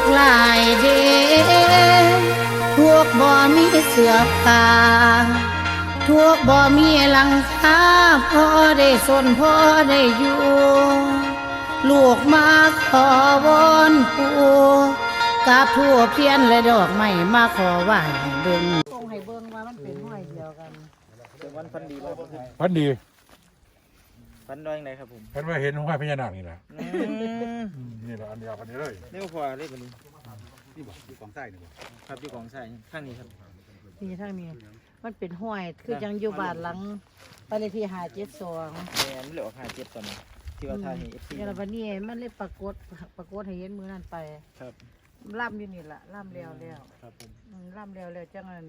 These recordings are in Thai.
กหลายเดทวกบ่มีเสื้อผ้าทวกบ่มีหลังคาพอได้สนพอได้อยู่ลูกมาขอวอนปู่กับผู้เพียนและดอกไม้มาขอไหว้เบิ่งให้เบิ่งว่ามันเป็นห้อยเดียวกัน พันดี ฟันด้อยงไงครับผมเพิ่นว่าเห็นหัวพญานาคนี่แหละนี่แหละอันเดียวกันนี้เลยเร็วพอเล็กกว่านี้นี่บอกอยู่กองใต้นี่บอกครับอยู่กองใส่ข้างนี้ครับนี่ทางนี้ มันเป็นห้วยคือยังอยู่บานหลังบ้ายที่หาเจ็ดสองแมนเหลือพาเจ็ดตอนนี้ที่ว่าทายให้เอฟซีนี่ยวันนี้มันเลยปรากฏปรากฏให้เห็นมือนั่นไปครับล่ำอยู่นี่แหละล่ำแล้วแล้วครับผม อืมล่ำแล้วแล้วจังนั้น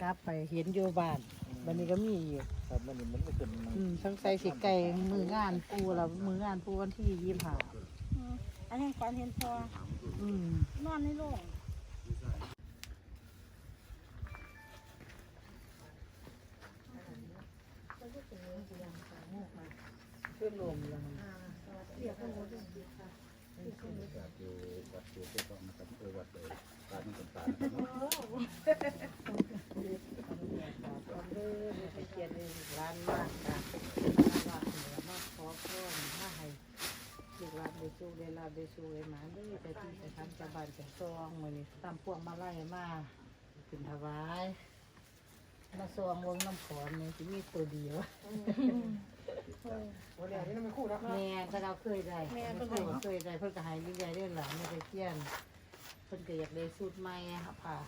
กลับไปเห็นโยบาน บันนี้ก็มีอีกครับมันนี่มันไม่ขึ้นมาอืมสงสัยสิไก่มืองานปูแล้วมืองานปูวันที่ยี่สิห้าวอันนี้ฝันเห็นพออืมนอนในโรงเชื่อมลมแล้วมันอยู่วัดอยู่ที่ก็มันเป็วัดเลยตามันเป็นตา ควเลื่อนไปเกียรติร้านมากค่ะร้านเหนือมากขอพรถ้าให้ถูรับได้สู้ไดรับได้สู้ได้มาเด้อแต่ที่แต่ทำจะบานจะซองมือนี้ตามพวกมาไล่มาถึงถวายมาซองวงน้ำขอนนี่ที่มีตัวเดียววันนี้เไม่คู่แล้วแม่ก็เราเคยได้เม่ก็เคยได้เพิ่งจะหายยิ่งใหญ่เรื่องหลังไม่ไปเกี้ยนเพิ่นก็อยากเด้สูดไหม่ค่ะ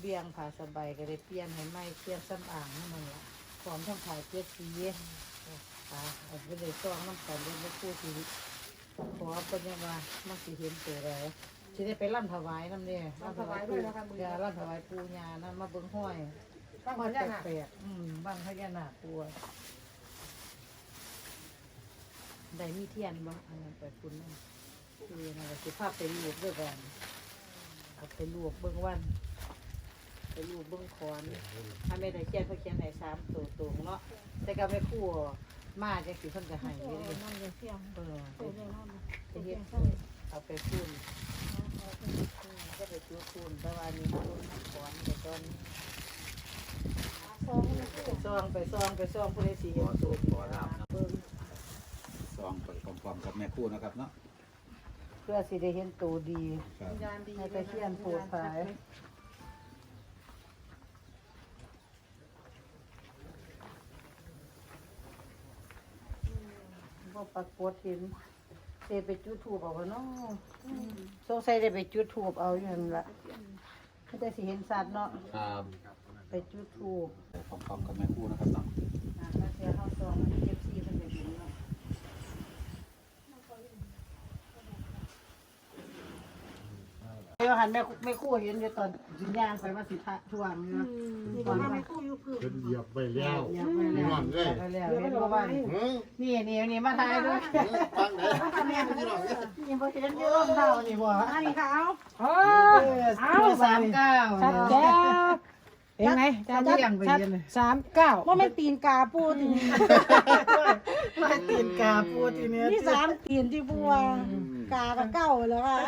เบี่ยงผ่าสบายก็เลยเปลี่ยนให้ไม่เปลี่ยนสำอ่างให้มันละพร้อมทั้งผ่าเจ็ดสีอะเอาไปเลยต้องน้ำตาลเล็กๆคู่ทีขอเป็นยังว่ามันสีเห็นตัวไรทีได้ไปร่ำถวายน้ำเนี่ยร่ำถวายด้วยนะคะมือยาร่ำถวายปูญานะมาเบิ้งห้อยบ้างพญานาคอืมบ้างพญานาตัวได้มีเทียนบ้างอันนั้นไปคุณนั่นคือนะสิภาพไปรวกด้วยกันเอาไปรวกเบื้องวัน ลูกเบื้องคอนถ้าไม่ได้เขียนเขาเขียนให้สามตัวตรงเนาะแต่ก็ไม่คู่มาจังสิเพิ่นก็ให้อยู่เนเลยเออเอาไปคูณก็ไปตัวคูณแต่ว่านี่คูณมันคอนแต่ตอนซองไปซองไปซองผู้ใดสีสูตัวขอรับเบิ่ซองไปพร้อมๆกับแม่คู่นะครับเนาะเพื่อสิได้เห็นตัวดีครับ ให้ไปเขียนโพดขาย เขาปรากฏเห็นเดไปจุดถูกเอาบ่เนาะสงสัยได้ไปจุดถูกเอาอยู่นั่นล่ะเขาจะสิเห็นสัตว์เนาะไปจุดถูกพร้อมกับแม่คู่นะครับเนาะ ว่าหันแม่ไม่คู่เห็นอยู่ตอนยินยางไปว่าสิทะท่วงเนาะนี่ก็ว่ไม่คู่อยู่พื้นเพิ่นเหยียบไปแล้วอยากไปแล้วอยากไปแล้วเห็นบ่ว่านี่เออนี่นี่นี่มาทายด้วยฟังไหนฟังแม่พี่น้องเนี่ยนี่บ่เห็นอยู่ร่มเท่านี่บ่อันนี้ค่ะเอาเออเอาสามเก้าชัดแจ๋วเห็นไหมชัดชัดสามเก้าว่าไม่ตีนกาปูทีนี้ไม่ตีนกาปูทีนี้นี่สามตีนที่ปูกากับเก้าแล้วอะ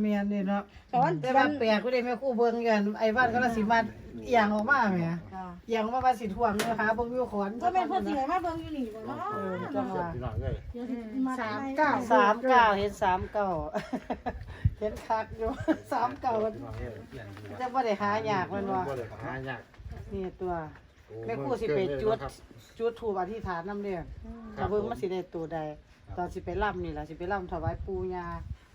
เมียนนี่เนาะแต่ว่าแต่ว่าแปลกก็ได้แม่คู่เบิ่งกันไอ้บ้านก็ละสิมาเอย่างออกมาแม่ย่างออกมาว่าสิท่วงเด้อค่ะเบิ่งยูขอนก็เป็นเพิ่นสิมาเบิ่งอยู่นี่บ่เนาะจังหวะสามเก้าสามเก้าเห็นสามเก้าเห็นคักอยู่สามเก้าพี่นเอ้ยว่าได้หายากมันว่าหายากนี่ตัวแม่คู่สิไปจุดจุดถูปอธิษฐานน้ำเด้อแต่เบิ่งมาสิได้ตัวใดตอนสิไปร่ำนี่แหละสิไปร่ำถวายปูยา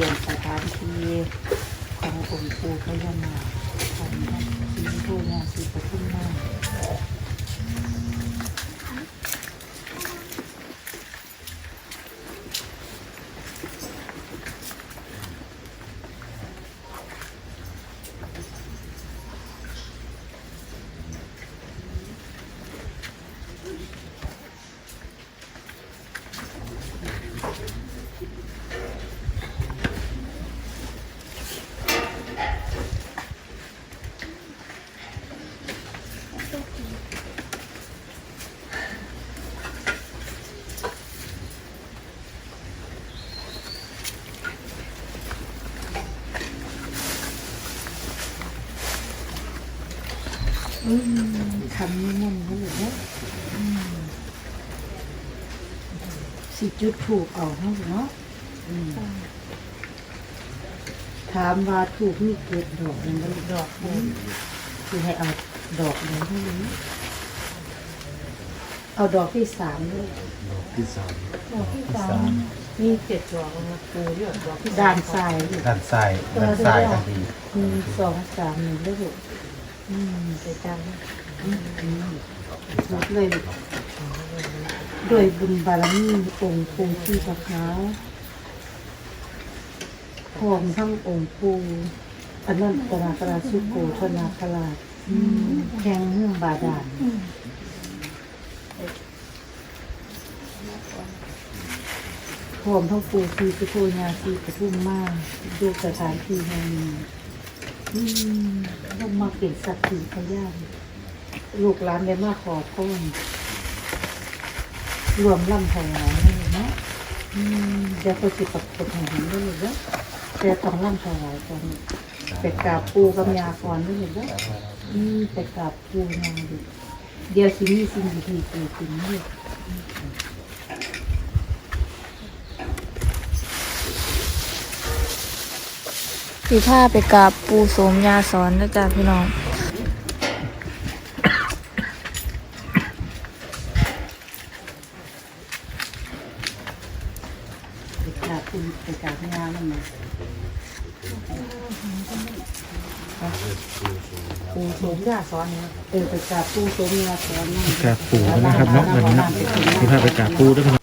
ลี่ยนสถานที่ขององค์ปู่พญานาคของท่านสิงห์นาสิบ อืมคำนี้มันเขาเลยนะอืมสิจุดถูกเอาเนาะเนาะอืมถามว่าถูกมีเกิดดอกยังไงดอกนี้คือให้เอาดอกนี้ให้นี้เอาดอกที่สามด้วยที่สามดอกที่สามมีเจ็ดดอกนะปูเรียกดอกที่ด้านซ้ายลูกด้านซ้ายด้านซ้ายทันทีหนึ่งสองสามหนึ่งแล้วลูก อืมไปจังอืมอืมถูกเลยลูกโดยบุญบารมีองค์ปูที่พระขาวพร้อมทั้งองค์ปูอันนั้นตนาคราชสุโกธนาคราชอืมแข่งเรื่องบาดาลพร้อมทั้งปูซีสุโธญาซีปทุมมาดูสถานที่แห่งนี้ อืมลงมาเปลี่ยนสักขีพยานลูกหลานได้มาขอพรรวมล่ำถวายให้เนาะอืมเดี๋ยวเขาสิปรับกฎแห่งนี้ได้เลยเนาะแต่ต้องล่ำถวายก่อนไปกราบปูกับยาก่อนได้เลยเนาะอืมไปกราบปูยาดิเดี๋ยวสิมีสิ่งดีๆเกิดขึ้นเลย สีผ้าไปกับปูโสมยาสอนนะจ๊ะพี่น้องไปกราบปูไปกราบยามันมาปูโสมยาสอนเนี่ยเออไปกราบปูโสมยาสอนนั่น กราบปู่นะครับเนาะวันนี้เนาะที่พาไปกราบปู่ด้วยพี่น้อง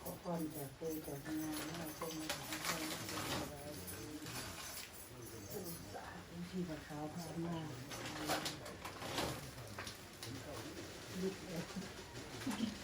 ขอพรจากปูจากยาให้ปูมาขอพรปูสาธุ ที่พระขาวพามาลุกเลย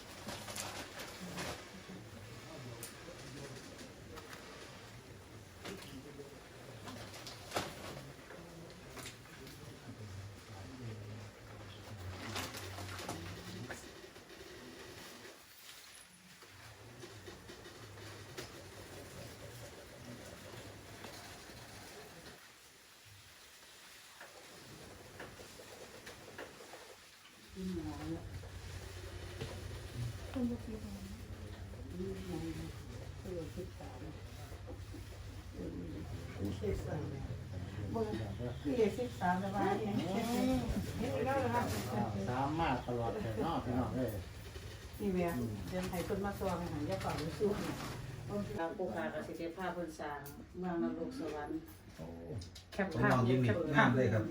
สามมาตลอดเลยเนาะพี่น้องเอ้ยนี่เวียเดินไทยคนมาซองอาหารยาเป่าหรือสู้ต้นทางปูหากสิเทพาเพิ่นสร้างเมืองนรกสวรรค์แคปภาพน้องยิ้มนี่งามเลยครับ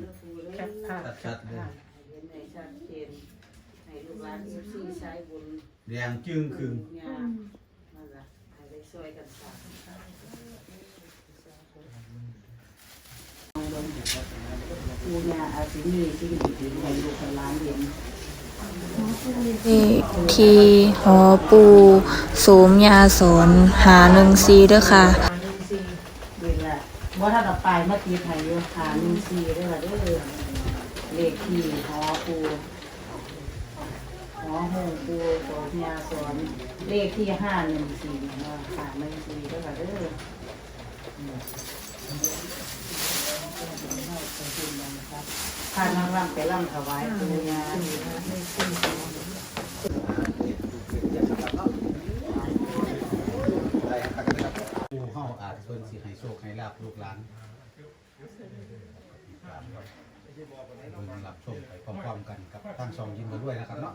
แคปภาพชัดๆเลยเห็นในชัดเจนให้ลูกหลานเอฟซีใช้บุญแดงจึงครึงงานั่นล่ะให้ได้ช่วยกันสร้างปูญาอาสิมีสิ่งดีๆให้ลูกให้หลานเห็นนี่ทีหอปูโสมยาสอนหาหนึ่งซีเด้อค่ะหาหนึ่งสี่เวลาบ่ถ้าเราไปเมื่อกี้ไทยอยู่หาหนึ่งสี่เด้อค่ะเด้อ เลขที่หอปูหอหงปูโสมยาสอนเลขที่ห้าหนึ่งสี่เนาะหาหนึ่งสี่เด้อค่ะเด้อพานางรำไปรำถวายปูญาได้ครับครับผู้เฮาอาจเพิ่นสิให้โชคให้ลาบลูกหลาน รับชมไปพร้อมๆกันกับทางช่องยิ้มมาด้วยนะครับเนาะ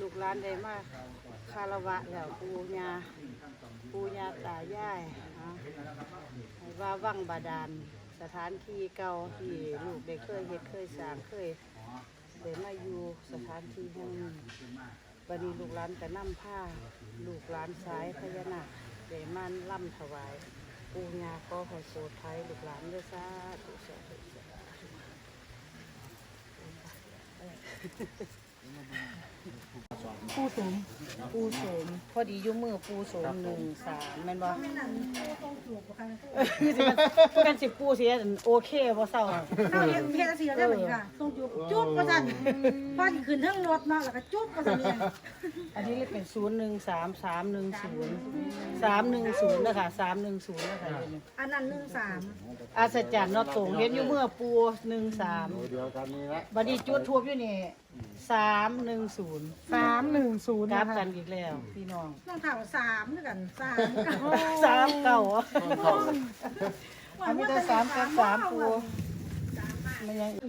ลูกหลานได้มาคารวะแล้วปูญาปูญาตายายให้ว่าวังบาดาลสถานที่เก่าที่ลูกได้เคยเฮ็ดเคยสร้างเคยได้มาอยู่สถานที่แห่งนี้บัดนี้ลูกหลานก็นำผ้าลูกหลานสายพญานาคได้มาล่ำถวาย ปูญาก็ขอโสดไทยลูกหลานเด้อซาธุสาธุสาธุ ปูสมปูสมพอดีอยุ่มือปูสมหนึ่งสามแม่นบ่ไม่นั่นต้องจูบกันคือสิมันกันสิปูเสียโอเคบ่เศร้าเราเห็นเพศเสียได้เหมือนกันต้องจูบจุ๊บประสันพอที่ขึ้นทั้งรถเนาะแล้วก็จุ๊บประสันเนี่ยอันนี้เลยเป็นศูนย์หนึ่งสามสามหนึ่งศูนย์สามหนึ่งศูนย์นะคะสามหนึ่งศูนย์นะคะเดี๋ยวนี้อันนั้นหนึ่งสามอาสจันเนาะตรงเห็นอยู่เมื่อปูหนึ่งสามเดียวกันนี้ละบัดนี้จุดทูบอยู่นี่ สามหนึ่งศูนย์สามหนึ่งศูนย์กลันะบคะกันอีกแล้ว พี่น้องต้องเท่าสามด้วยกันสามสามเก่าอะอันนี้แต่สามกับสามปูมันยังจ